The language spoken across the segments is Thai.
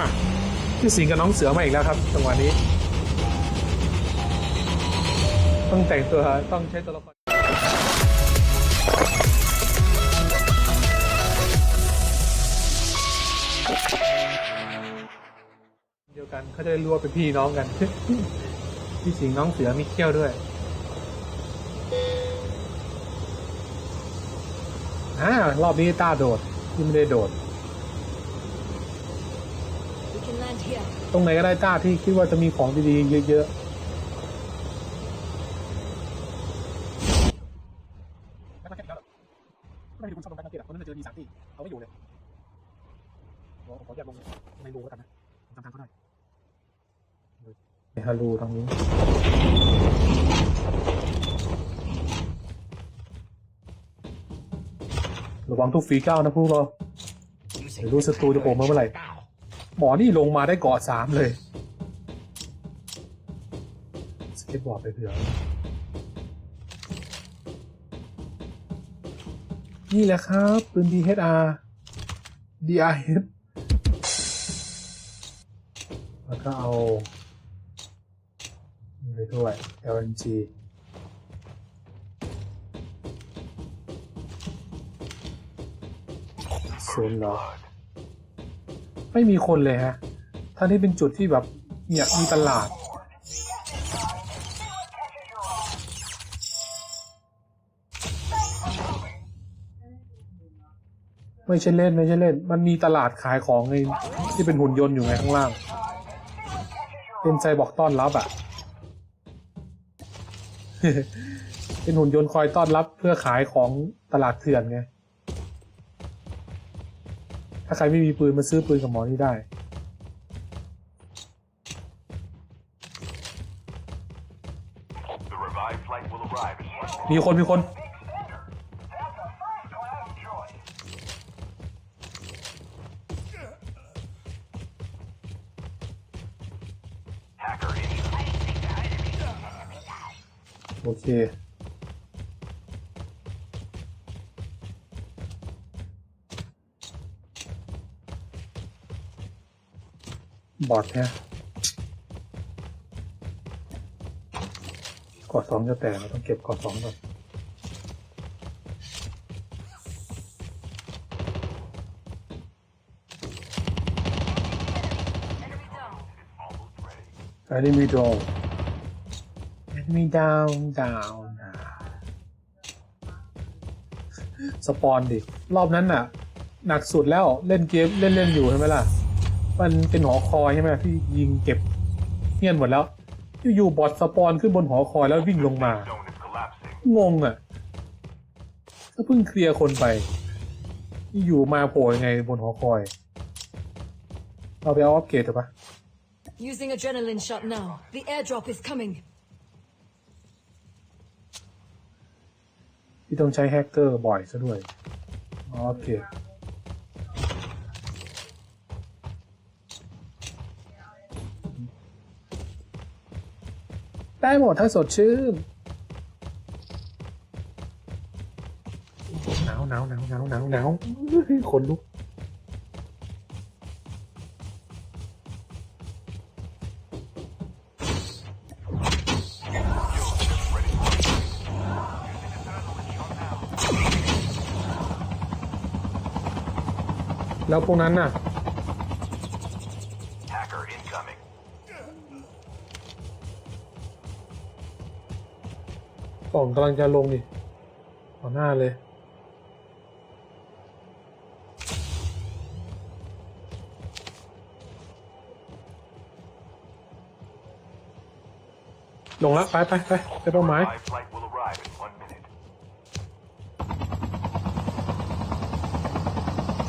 อะพี่สิงกับน้องเสือมาอีกแล้วครับจังหวะนี้ ต้องแต่งตัวต้องใช้ตัวละครเดียวกันเขาจะได้รู้ว่าเป็นพี่น้องกัน พี่สิงน้องเสือมีเขี้ยวด้วยอ่ารอบนี้ต้าโดดที่ไม่ได้โดด We can land here. ตรงไหนก็ได้ต้าที่คิดว่าจะมีของดีๆเยอะๆแล้วก็แค่นี้แล้วไม่ได้คุณชอบลงไปกันเกตอะคนนั้นเจอดีสามที่เอาไม่อยู่เลยขอขออยกลงในรูแล้วกันนะผมจำทางเขาได้ฮารูตรงนี้ระวังทุกฝีก้าวนะพวกเราเดี๋ยวรู้ศัตรูจะโผล่มาเมื่อไหร่ หมอนี่ลงมาได้เกาะสามเลยสเก็ตบอร์ดไปเผื่อนี่แหละครับปืน DHR DRH แล้วก็เอาไปด้วย LNG ศูนย์เหรอ ไม่มีคนเลยฮะท่างที่เป็นจุดที่แบบเนี่ยมีตลาด ไม่ใช่เล่นไม่ใช่เล่น มันมีตลาดขายของไงที่เป็นหุ่นยนต์อยู่ไงข้างล่างเป็นไซบอกต้อนรับอะ่ะ เป็นหุ่นยนต์คอยต้อนรับเพื่อขายของตลาดเถื่อนไง ถ้าใครไม่มีปืนมาซื้อปืนกับหมอนี่ได้ มีคนมีคนโอเค บอดแท้กอดสองจะแตกเราต้องเก็บกอดสองก่อน Enemy down Enemy down down down สปอนดิ รอบนั้นน่ะ หนักสุดแล้วเล่นเกม เล่นเล่นอยู่ใช่ไหมล่ะ มันเป็นหอคอยใช่ไหมที่ยิงเก็บเงียนหมดแล้วอยู่ๆบอทสปอนขึ้นบนหอคอยแล้ววิ่งลงมา Zone is collapsing. งงอะก็เพิ่งเคลียร์คนไป อยู่มาโผล่ยังไงบนหอคอยเราไปเอาอัปเกรดเถอะปะ Using adrenaline shot now. The airdrop is coming. ที่ต้องใช้แฮกเกอร์บ่อยซะด้วยเอาอัปเก ได้หมดถ้าสดชื่นหนาวหนาวหนาวหนาวหนาวหนาวขนลุกแล้วพวกนั้นน่ะ กล่องกำลังจะลงดิต่อหน้าเลยลงแล้วไปไปไปไปเป้าหมาย Revived flight will arrive in one minute.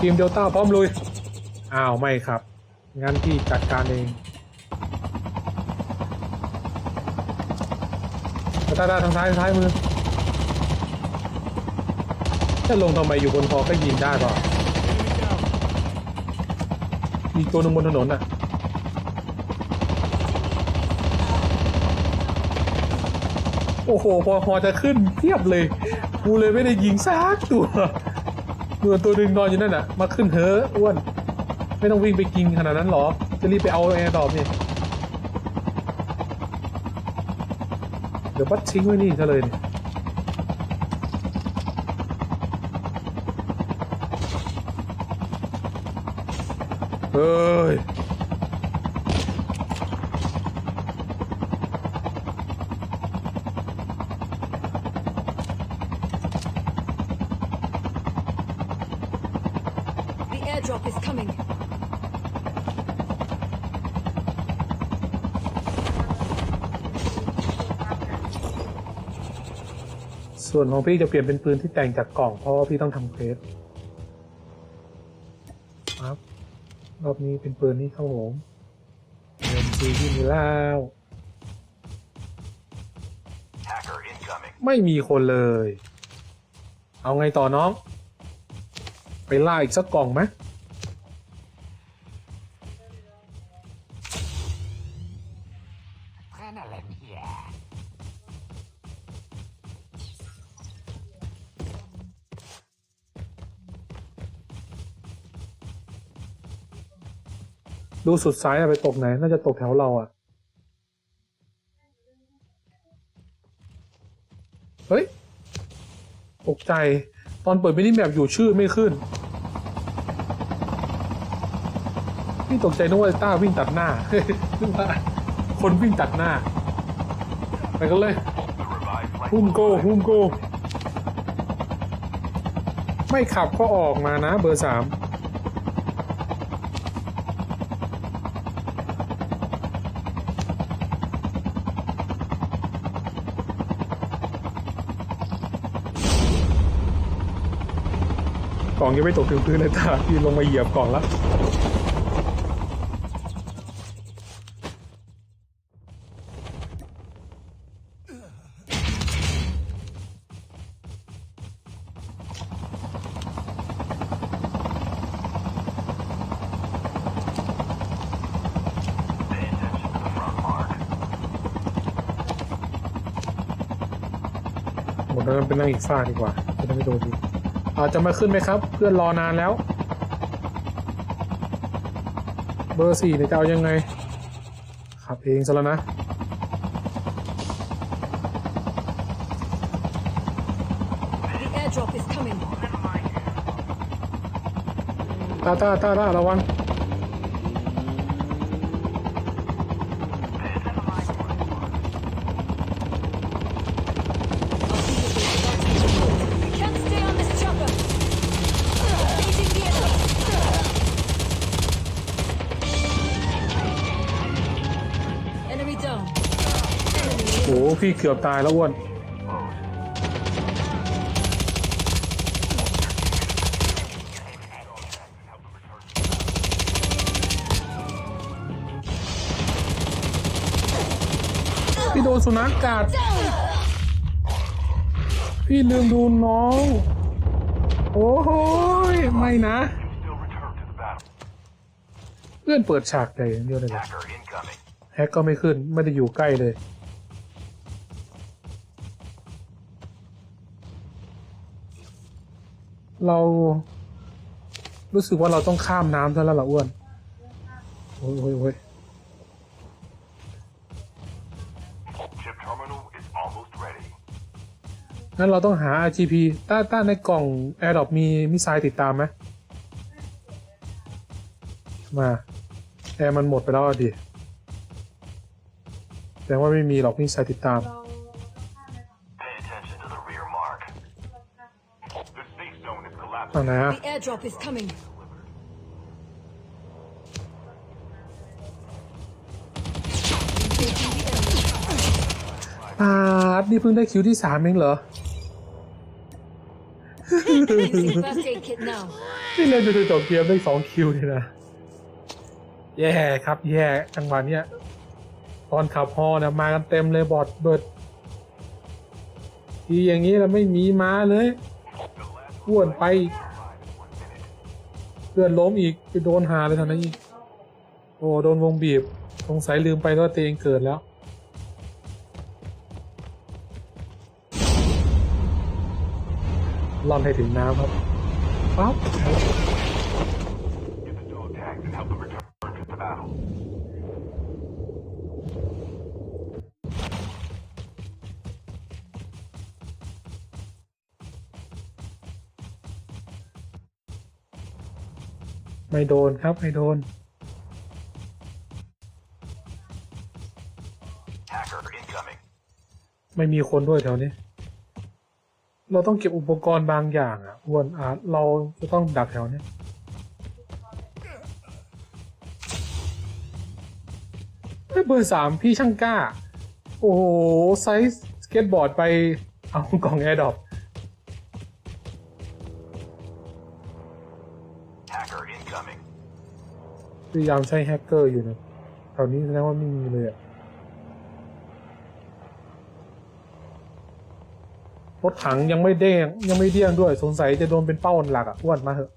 ทีมเดลต้าพร้อมลุย อ้าว ไม่ครับ งั้นพี่จัดการเอง ตาตาทางซ้ายทางซ้ายมือจะลงทำไมอยู่บนคอก็ยิงได้ป่ะมีตัวหนึงบนถนนอะโอ้โหพอพอจะขึ้นเทียบเลย กูเลยไม่ได้ยิงซากตัวเมื่อตัวหนึ่งนอนอยู่นั่นน่ะ มาขึ้นเฮ้อะอ้วน ไม่ต้องวิ่งไปกินขนาดนั้นหรอ จะรีบไปเอาแอร์ดรอปเนี่ย ดี๋ยวบัดทิ้งไว้นี่ซะเลยเนี่ยเฮ้ย The airdrop is coming. ส่วนของพี่จะเปลี่ยนเป็นปืนที่แต่งจากกล่องเพราะว่าพี่ต้องทำเควสครับรอบนี้เป็นปืนนี้ครับผมเงินซีที่มีแล้ว Hacker incoming. ไม่มีคนเลย เอาไงต่อน้อง ไปล่าอีกสักกล่องไหม ดูสุดซ้ายไปตกไหน น่าจะตกแถวเราอะเฮ้ย ตกใจ ตอนเปิดมินิแมปอยู่ชื่อไม่ขึ้นพี่ตกใจนึกว่าต้าวิ่งตัดหน้านึกว่าคนวิ่งตัดหน้า ไปกันเลย The revived flight หุ้มโก arrive. หุ้มโก้ ไม่ขับก็ออกมานะเบอร์สาม องยังไม่ตกถึงพื้นเลยตาพี่ลงมาเหยียบกล่องแล้ว Pay attention to the front mark. หมดแล้วไปนั่งอีกฝ้าดีกว่าจะได้ไม่โดนดี อาจจะมาขึ้นไหมครับ เพื่อนรอนานแล้ว เบอร์สี่เนี่ยจะเอายังไง ขับเองซะแล้วนะ The airdrop is coming. ตาตาตาตาระวัง หพี่เกือบตายแล้วอ้วนพี่โดนสุนัขกัด พี่ลืมดูน้อง โอ้โหไม่นะ เพื่อนเปิดฉากใหญ่อย่างเดียวเลยแฮกก็ไม่ขึ้น ไม่ได้อยู่ใกล้เลย เรา รู้สึกว่าเราต้องข้ามน้ำซะแล้วล่ะอ้วน โอ้ยโอ้ยโอ้ยงั้นเราต้องหา RGP ต้าต้าในกล่อง AirDrop มีมิสไซล์ติดตามไหมมา แอร์มันหมดไปแล้วอดิแสดงว่าไม่มีหรอกมิสไซล์ติดตาม zone is ฝั่ง collapsing. ไหนอะ The airdrop is coming. ปาดนี่เพิ่งได้คิวที่สามเองเหรอ Using first aid kit now. นี่เล่นจนจบเกมได้สองคิวเลยนะ แย่ครับ แย่จังหวะเนี้ย ตอนขับฮอเนี่ยมากันเต็มเลยบอดเบิด ทีอย่างนี้เราไม่มีม้าเลย อ้วนไป เพื่อนล้มอีกไปโดนหาเลยตอนนั้นอีกโอ้โดนวงบีบสงสัยลืมไปว่าตัวเองเกิดแล้วล่อนให้ถึงน้ำครับปั๊บ ไม่โดนครับ ไม่โดน ไม่มีคนด้วยแถวนี้ เราต้องเก็บอุปกรณ์บางอย่างอะวนอาเราจะต้องดักแถวนี้เฮ้เบอร์สามพี่ช่างกล้า โอ้โห ไซส์สเก็ตบอร์ดไปเอากล่องแอร์ดรอป พยายามใช้แฮกเกอร์อยู่นะแถวนี้แสดงว่าไม่มีเลยอะรถถังยังไม่เด้งยังไม่เดี้ยงด้วย สงสัยจะโดนเป็นเป้าหลักอะอ้วนมาเถอะ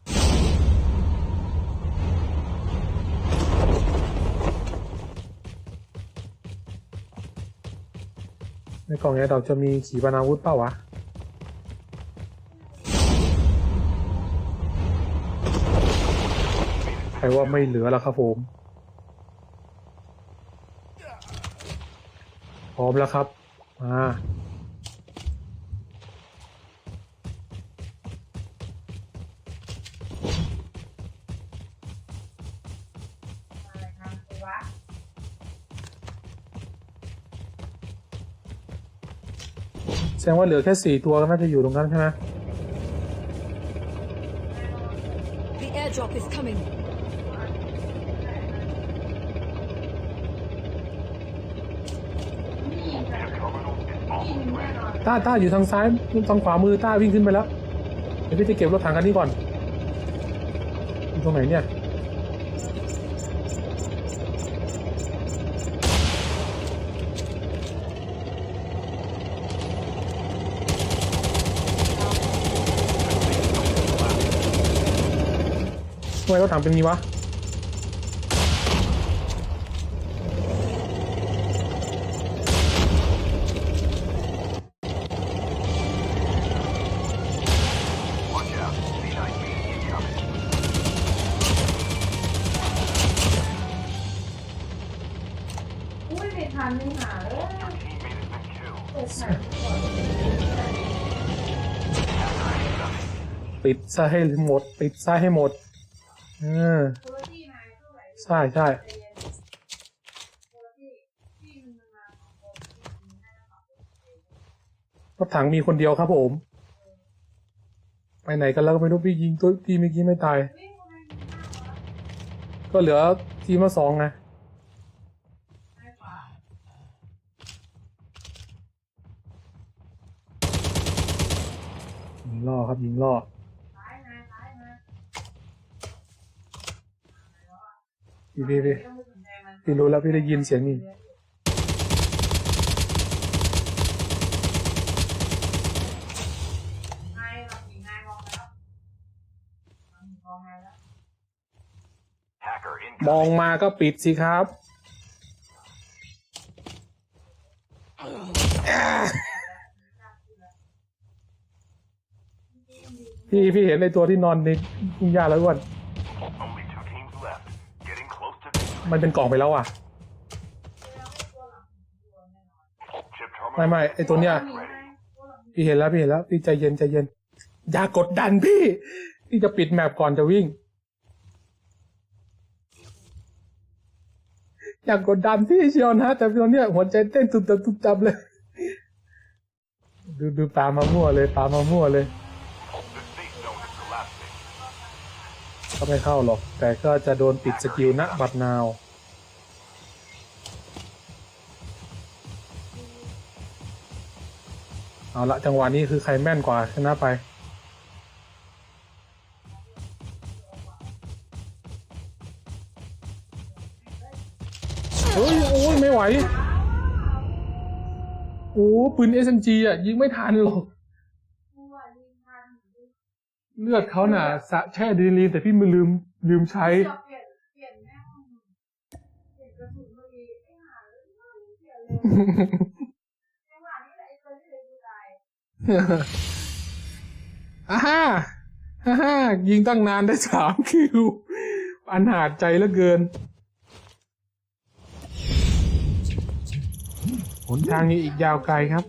ในกล่องนี้เราจะมีขีปนาวุธเปล่าวะ ใครว่าไม่เหลือแล้วครับผม พร้อมแล้วครับ มาแสดงว่าเหลือแค่สี่ตัวก็น่าจะอยู่ตรงนั้นใช่ไหม The airdrop is coming. ต้าต้าอยู่ทางซ้ายทางขวามือต้าวิ่งขึ้นไปแล้วเดี๋ยวพี่จะเก็บรถถังคันนี้ก่อนอยู่ตรงไหนเนี่ยทำไมรถถังเป็นงี้วะ ปิดซะให้หมด ปิดซะให้หมดเออใช่ใช่รับรถถังมีคนเดียวครับผม ไปไหนกันแล้วก็ไม่รู้พี่ยิงตัวที่เมื่อกี้ไม่ตาย ก็เหลือทีมละสองไงยิงล่อครับยิงล่อ ซ้ายนายซ้ายนาย พี่พี่พี่พี่รู้แล้วพี่ได้ยินเสียงนี่มองมาก็ปิดสิครับ พี่พี่เห็นในตัวที่นอนในทุ่งหญ้าแล้วอ้วน มันเป็นกล่องไปแล้วอะ ไม่ไม่ไอตัวเนี้ยพี่เห็นแล้วพี่เห็นแล้วพี่ใจเย็นใจเย็น อย่ากดดันพี่ พี่จะปิดแมปก่อนจะวิ่ง อย่ากดดันพี่เชียวนะแต่ตอนเนี้ยหัวใจเต้นตุบตับตุบตับเลย ดูดูตามามั่วเลยตามมามั่วเลย The safe zone is collapsing. ก็ไม่เข้าหรอก แต่ก็จะโดนปิดสกิลณบัดนาวเอาละจังหวะนี้คือใครแม่นกว่าชนะไป เฮ้ย โอ้ย ไม่ไหว โอ้ปืน SMG อะ ยิงไม่ทันหรอก เลือดเขาน่ะสะแช่ดีลีนแต่พี่ไม่ลืมลืมใช้เปลี่ยนเปลี่ยนแม่งเปลี่ยนกระสุนเมื่อกี้ไอ้หาเลยไม่เปลี่ยนเลยจังหวะนี้แหละไอ้ตัวที่เลยดูตายอ่าฮ่าฮ่าฮ่ายิงตั้งนานได้สามคิว อันหาดใจเหลือเกิน หนทางนี้อีกยาวไกลครับ